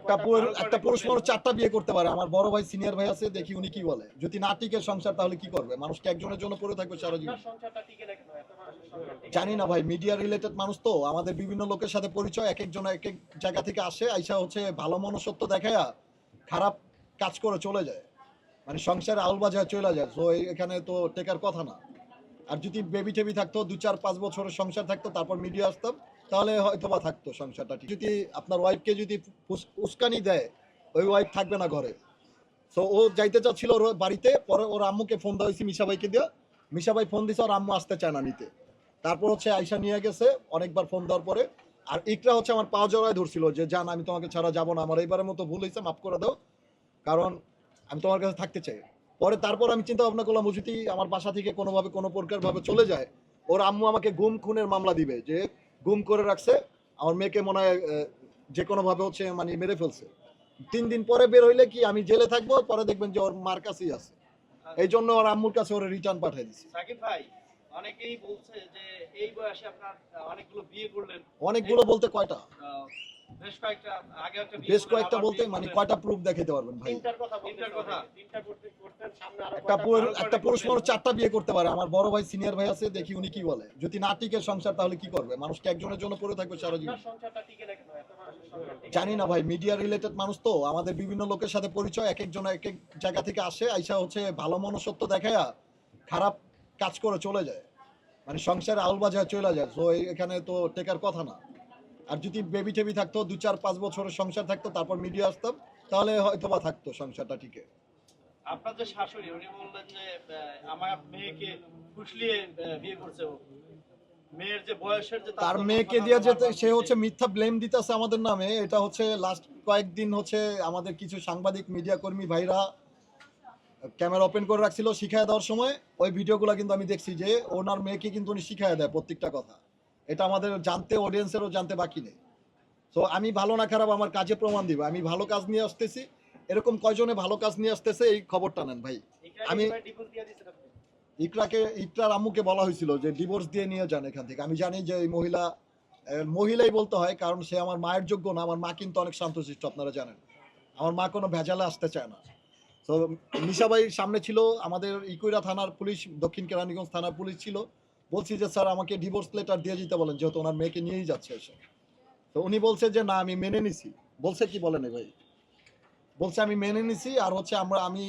একটা একটা পুরুষ মানুষ চারটা বিয়ে করতে পারে। আমার বড় ভাই সিনিয়র ভাই আছে দেখি উনি কি বলে। যদি না টিকে সংসার তাহলে কি করবে? একজনের জন্য পড়ে থাকবে সারা জীবন। জানি না ভাই মিডিয়া রিলেটেড মানুষ তো। আমাদের বিভিন্ন লোকের সাথে পরিচয় এক একজন এক এক জায়গা থেকে আসে আইসা হচ্ছে ভালো দেখায়া খারাপ কাজ করে চলে যায়। মানে সংসারে আউল বাজায় চলে যায়। তো এখানে তো টেকার কথা না। আর যদি বেবি টেবি থাকতো দু চার পাঁচ বছরের সংসার থাকতো তারপর মিডিয়া আসতাম। তাহলে হয়তো বা থাকতো সংসারটা ঠিক। যদি আপনার ওয়াইফকে যদি উস্কানি দেয়, ওই ওয়াইফ থাকবে না ঘরে। তো ও যাইতে চাচ্ছিল ওর বাড়িতে, পরে ওর আম্মুকে ফোন দেওয়া হয়েছে মিশা ভাইকে দিয়ে। মিশা ভাই ফোন দিছে, ওর আম্মু আসতে চায় না নিতে। তারপর হচ্ছে আয়সা নিয়ে গেছে, অনেকবার ফোন দেওয়ার পরে। আর ইকরা হচ্ছে আমার পা জড়ায় ধরছিল যে, জান, আমি তোমাকে ছাড়া যাব না। আমার এইবারের মতো ভুল হয়েছে, মাফ করে দাও। কারণ আমি তোমার কাছে থাকতে চাই। পরে তারপর আমি চিন্তা ভাবনা করলাম যদি আমার বাসা থেকে কোনোভাবে, কোনো প্রকার ভাবে চলে যায়, ওর আম্মু আমাকে গুম খুনের মামলা দিবে যে গুম করে রাখছে। আমার মেয়েকে মনে হয় যে কোনো ভাবে হচ্ছে মানে মেরে ফেলছে। তিন দিন পরে বের হইলে কি আমি জেলে থাকব? পরে দেখবেন যে ওর মার কাছেই আছে। এই জন্য ওর আম্মুর কাছে ওর রিটার্ন পাঠিয়ে দিচ্ছে সাকিব ভাই অনেকেই বলছে যে এই বয়সে আপনার অনেকগুলো বিয়ে করলেন। অনেকগুলো বলতে কয়টা? বেশ কয়েকটা বলতে মানে কয়টা প্রুফ দেখাতে পারবেন ভাই? তিনটার কথা তিনটার কথা। তিনটা করতে করতেন সামনে আরও একটা পুরুষ- একটা পুরুষ মানুষ চারটা বিয়ে করতে পারে। আমার বড় ভাই সিনিয়র ভাই আছে দেখি উনি কি বলে। যদি না টিকে সংসার তাহলে কি করবে? মানুষকে একজনের জন্য পড়ে থাকবে সারা জীবন। আপনার সংসারটা টিকে না কেন এত মানুষের সংসার টিকে জানি না ভাই মিডিয়া রিলেটেড মানুষ তো। আমাদের বিভিন্ন লোকের সাথে পরিচয় এক একজন এক এক জায়গা থেকে আসে আইসা হচ্ছে ভালো মনুষ্যত্ব দেখায়া খারাপ কাজ করে চলে যায়। মানে সংসারে আউল বাজায় চলে যায়। তো এখানে তো টেকার কথা না। আর যদি বেবি টেবি থাকতো দু চার পাঁচ বছরের সংসার থাকতো তারপর মিডিয়া আসতাম তাহলে হয়তো বা থাকতো সংসারটা ঠিকই আপনার যে শাশুড়ি উনি বললেন যে আমার মেয়েকে ফুসলিয়ে বিয়ে করছে মেয়ের যে বয়সের যে তার মেয়েকে দিয়ে যেতে সে হচ্ছে মিথ্যা ব্লেম দিতেছে আমাদের নামে এটা হচ্ছে লাস্ট কয়েকদিন হচ্ছে আমাদের কিছু সাংবাদিক মিডিয়া কর্মী ভাইরা ক্যামেরা ওপেন করে রাখছিল শিখায় দেওয়ার সময়। ওই ভিডিওগুলো কিন্তু আমি দেখছি যে ওনার মেয়েকে কিন্তু উনি শিখায় দেয় প্রত্যেকটা কথা। এটা আমাদের জানতে অডিয়েন্সেরও জানতে বাকি নেই। তো আমি ভালো না খারাপ আমার কাজে প্রমাণ দিব। আমি ভালো কাজ নিয়ে আসতেছি। এরকম কয়জনে ভালো কাজ নিয়ে আসতেছে এই খবরটা নেন ভাই। আমি- ইকরাকে ইকরার আম্মুকে বলা হয়েছিল যে ডিভোর্স দিয়ে নিয়ে যান এখান থেকে। আমি জানি যে এই মহিলা মহিলাই বলতে হয় কারণ সে আমার মায়ের যোগ্য না। আমার মা কিন্তু অনেক শান্তশিষ্ট আপনারা জানেন। আমার মা কোনো ভেজালে আসতে চায় না। তো মিশাবাইর সামনে ছিল। আমাদের ইকুইরা থানার পুলিশ দক্ষিণ কেরানীগঞ্জ থানার পুলিশ ছিল। বলছি যে স্যার আমাকে ডিভোর্স লেটার দিয়ে দিতে বলেন যেহেতু ওনার মেয়েকে নিয়েই যাচ্ছে এসে। তো উনি বলছে যে না আমি মেনে নিছি। বলছে কি বলেন ভাই? বলছে আমি মেনে নিছি আর হচ্ছে আমরা আমি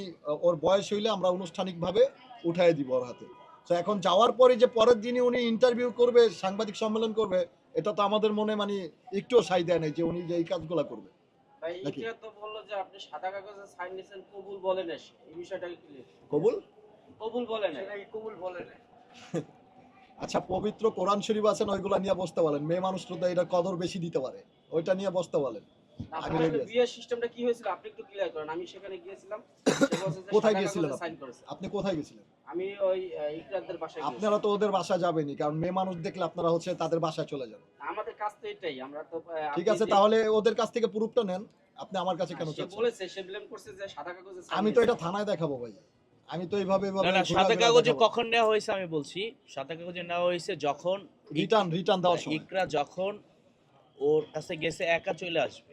ওর বয়স হইলে আমরা আনুষ্ঠানিকভাবে উঠাই দিব ওর হাতে। তো এখন যাওয়ার পরে যে পরের দিনই উনি ইন্টারভিউ করবে সাংবাদিক সম্মেলন করবে এটা তো আমাদের মনে মানে একটুও সাই দেয় নাই যে উনি যে এই কাজগুলো করবে। ভাই নাকি? তো বলল যে আপনি সাদা কাগজে সাইন নিয়েছেন কবুল বলেন এই বিষয়টা কি কবুল? কবুল বলেন সেটা কবুল বলে না আচ্ছা পবিত্র কোরআন শরীফ আছেন ওইগুলা নিয়ে বসতে বলেন? মেয়ে মানুষ তো এটা কদর বেশি দিতে পারে। ওইটা নিয়ে বসতে বলেন। আপনার ready আছি। বিয়ের সিস্টেমটা কি হয়েছিল আপনি একটু ক্লিয়ার করেন। আমি সেখানে গিয়েছিলাম কোথায় গিয়েছিলেন আপনি? সাইন করেছে। আপনি কোথায় গেছিলেন আমি ওই আহ, বাসায় আপনারা তো ওদের বাসা যাবেনই কারণ মেয়ে মানুষ দেখলে আপনারা হচ্ছে তাদের বাসায় চলে যান। আমাদের কাজ তো এটাই আমরা তো ঠিক আছে তাহলে ওদের কাছ থেকে প্রুফটা নেন আপনি আমার কাছে কেন বলেছে সে ব্লেম করছে যে সাদা কাগজে আমি তো এটা থানায় দেখাবো ভাই। আমি তো এইভাবে না সাদা কাগজে কখন নেওয়া হয়েছে আমি বলছি। সাদা কাগজে নেওয়া হয়েছে যখন রিটার্ন রিটার্ন দেওয়ার সময়। ইকরা যখন ওর কাছে গেছে একা চলে আসবে।